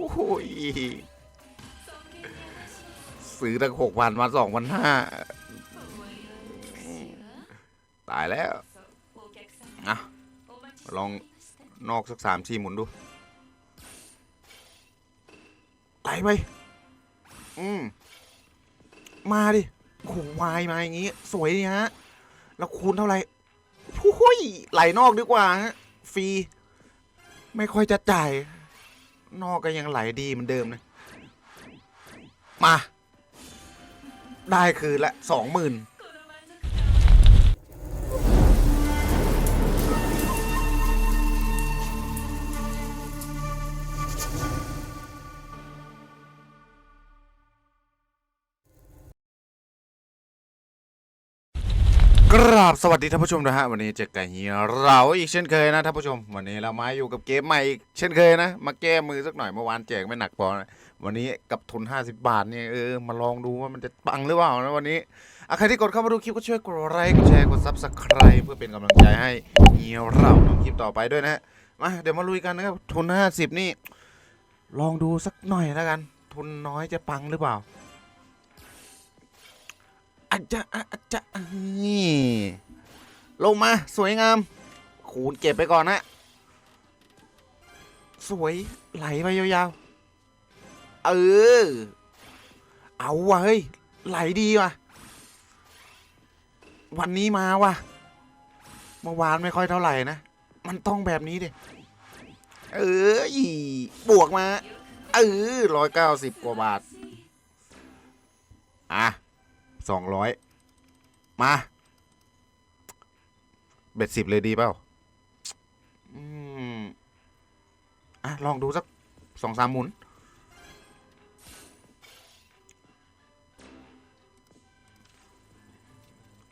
โอ้ยซื้อตั้งหกพันมาสองพันห้าตายแล้วอะลองนอกสักสามทีหมุนดูไหลไปอืม มาดิโอ้โหวายมาอย่างงี้ สวยดีฮะ แล้วคูณเท่าไหร่พุ้ยไหลนอกดีกว่าฮะ ฟรี ไม่ค่อยจะจ่าย นอกก็ยังไหลดีเหมือนเดิมนะมา ได้คืนละสองหมื่น กราบสวัสดีท่านผู้ชมนะฮะวันนี้เจอกันเฮียเราอีกเช่นเคยนะท่านผู้ชม วันนี้เรามาอยู่กับเกมใหม่อีกเช่นเคยนะ มาแก้มือสักหน่อยเมื่อวานแจกไม่หนักพอนะวันนี้กับทุน 50 บาทเนี่ยเออมาลองดูว่ามันจะปังหรือเปล่านะวันนี้อะใครที่กดเข้ามาดูคลิปก็ช่วยกดไลค์กดแชร์กดซับสไคร b ์เพื่อเป็นกำลังใจให้เฮียเราทำคลิปต่อไปด้วยนะฮะมาเดี๋ยวมาลุยกันนะครับทุน 50 นี่ ลองดูสักหน่อยแล้วกัน ทุนน้อยจะปังหรือเปล่า อาจจะอาจจะนี่ลงมาสวยงาม ขูนเก็บไปก่อนนะสวยไหลไปยาวๆ เออ เอาวะเฮ้ย ไหลดีว่ะ วันนี้มาว่ะ เมื่อวานไม่ค่อยเท่าไหร่นะ มันต้องแบบนี้ดิ เอออีบวกมา เออร้อยเก้าสิบกว่าบาท อะ สองร้อยมา เบ็ดสิบเลยดีเปล่าอืมอะ ลองดูสักสองสามหมุน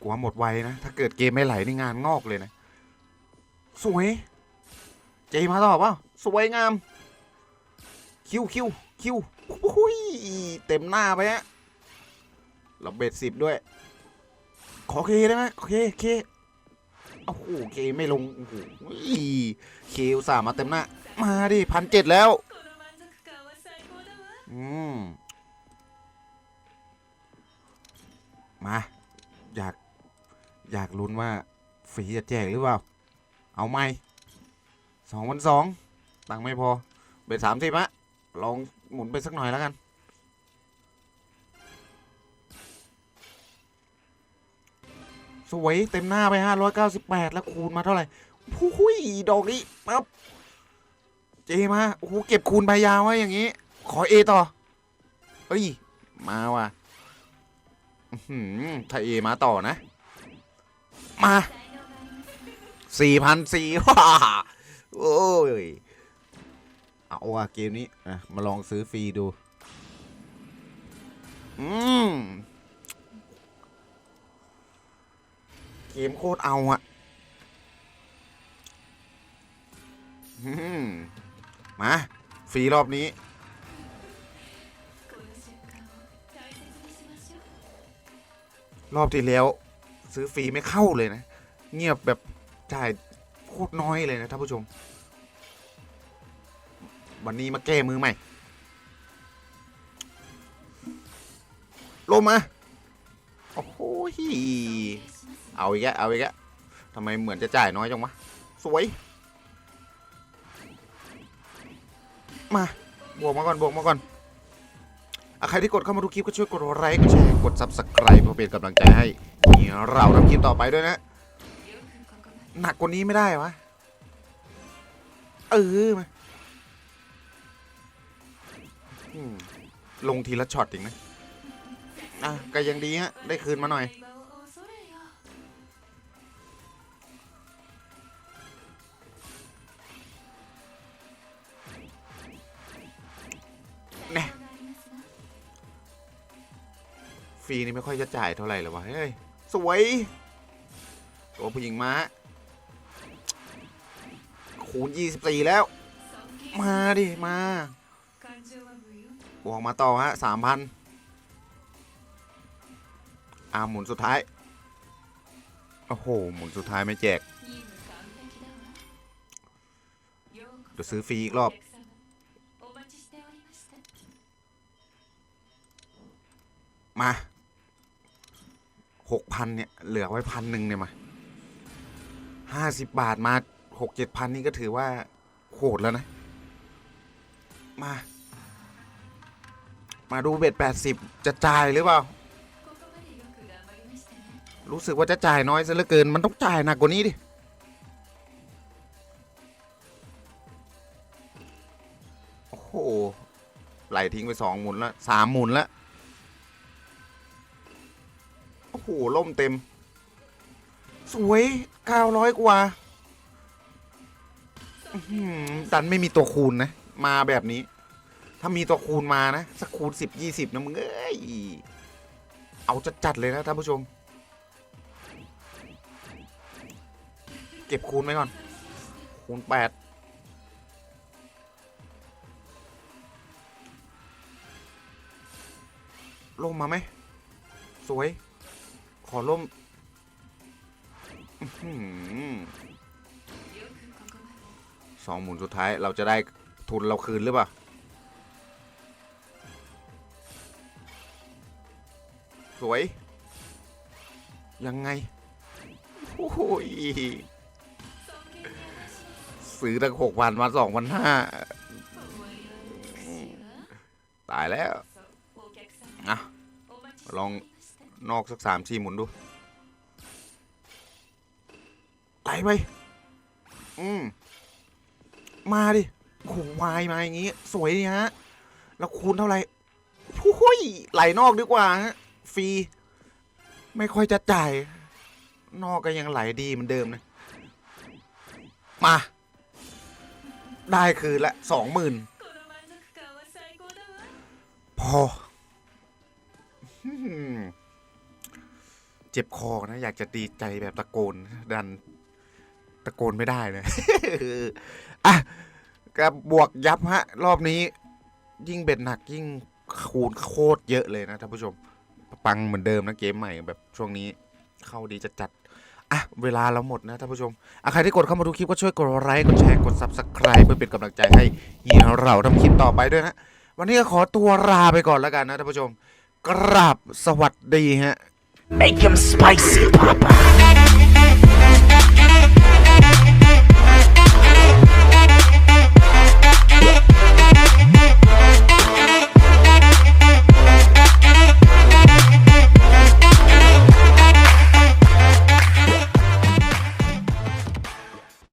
กลัวหมดไวนะ ถ้าเกิดเกมไม่ไหลนี่งานงอกเลยนะ สวย เจมาตอเปล่าสวยงาม คิวคิวคิวอุ้ยเต็มหน้าไปฮะ เราเบ็ดสิบด้วย ขอเคได้ไหมขอเคเคโอ้โหเคไม่ลงโอ้โหเคอุตส่าห์มาเต็มหน้า มาดิพันเจ็ดแล้ว อืม มา อยาก อยากลุ้นว่าฟรีจะแจกหรือเปล่า เอาไหมสองวันสองตังค์ไม่พอ เบ็ดสามสิบอะลองหมุนไปสักหน่อยแล้วกัน สวยเต็มหน้าไป 598 แล้วคูณมาเท่าไหร่พุ้ยดอกนี้ปั๊บเจมาโอ้โหเก็บคูณใบยาวไว้อย่างนี้ ขอเอต่อ เอ้ย มาว่ะถ้าเอมาต่อนะ มาสี่พันสี่ว้าโอ้ย เอาว่ะเกมนี้อะมาลองซื้อฟรีดู อืม เกมโคตรเอาอะมมา ฟรีรอบนี้ รอบที่แล้ว ซื้อฟรีไม่เข้าเลยนะ เงียบแบบจ่ายโคตรน้อยเลยนะท่านผู้ชม วันนี้มาแก้มือใหม่ ลงมา โอ้โห เอาอีกแล้วเอาอีกแล้วทำไมเหมือนจะจ่ายน้อยจังวะ สวย มาบวกมาก่อนบวกมาก่อนอะใครที่กดเข้ามาดูคลิปก็ช่วยกดไลค์กดแชร์กด subscribe เพื่อเป็นกำลังใจให้เราทำคลิปต่อไปด้วยนะ หนักกว่านี้ไม่ได้วะ เออมาอืมลงทีละช็อตเองนะ อะ ก็ยังดีฮะ ได้คืนมาหน่อย รีนี่ไม่ค่อยจะจ่ายเท่าไหร่หรอวะ เฮ้ย สวยตัวผู้หญิงมา้า คูณ 24 แล้ว มาดิ มาบวกมาต่อฮะสามพันอาหมุนสุดท้าย โอ้โห หมุนสุดท้ายไม่แจกเดี๋ยวซื้อฟรีอีกรอบมา หกพันเนี่ย เหลือไว้พันหนึ่งเนี่ยมาห้าสิบบาทมาหกเจ็ดพันนี่ก็ถือว่าโหดแล้วนะ มา มาดูเบ็ดแปดสิบจะจ่ายหรือเปล่า รู้สึกว่าจะจ่ายน้อยซะเหลือเกิน มันต้องจ่ายหนักกว่านี้ดิโอ้โหไหลทิ้งไปสองหมุนล้วสามหมุนล้ว หล่มเต็ม สวยเก้าร้อยกว่าดันไม่มีตัวคูณนะ มาแบบนี้ ถ้ามีตัวคูณมานะ สักคูณสิบยี่สิบนะมึงเอ้ย เอาจะจัดเลยนะท่านผู้ชม เก็บคูณไว้ก่อน คูณแปดล่มมาไหม สวย ขอล่มอื้อหือสองหมุนสุดท้ายเราจะได้ทุนเราคืนหรือเปล่า สวย ยังไง โอ้ย ซื้อตั้งหกพันมาสองพันห้าตายแล้ว อะ ลอง นอกสักสามสี่หมุนดูไหลไปอืมมาดิโอ้โหวายมาอย่างงี้ สวยดีฮะ แล้วคูณเท่าไหร่พุ้ยไหลนอกดีกว่าฮะฟรี ไม่ค่อยจะจ่าย นอกก็ยังไหลดีเหมือนเดิมนะ มา ได้คืนละสองหมื่นพออืม เจ็บคอนะ อยากจะดีใจแบบตะโกนดันตะโกนไม่ได้เลยอะกับบวกยับฮะ รอบนี้ ยิ่งเบ็ดหนักยิ่งคูณโคตรเยอะเลยนะท่านผู้ชม ปังเหมือนเดิมนะเกมใหม่แบบช่วงนี้เข้าดีจะจัดอะเวลาเราหมดนะท่านผู้ชมอะใครที่กดเข้ามาดูคลิปก็ช่วยกดไลค์กดแชร์กด subscribe เพื่อเป็นกำลังใจให้เฮียเราทำคลิปต่อไปด้วยนะ วันนี้ก็ขอตัวลาไปก่อนแล้วกันนะท่านผู้ชม กราบสวัสดีฮะ Make him spicy, Papa.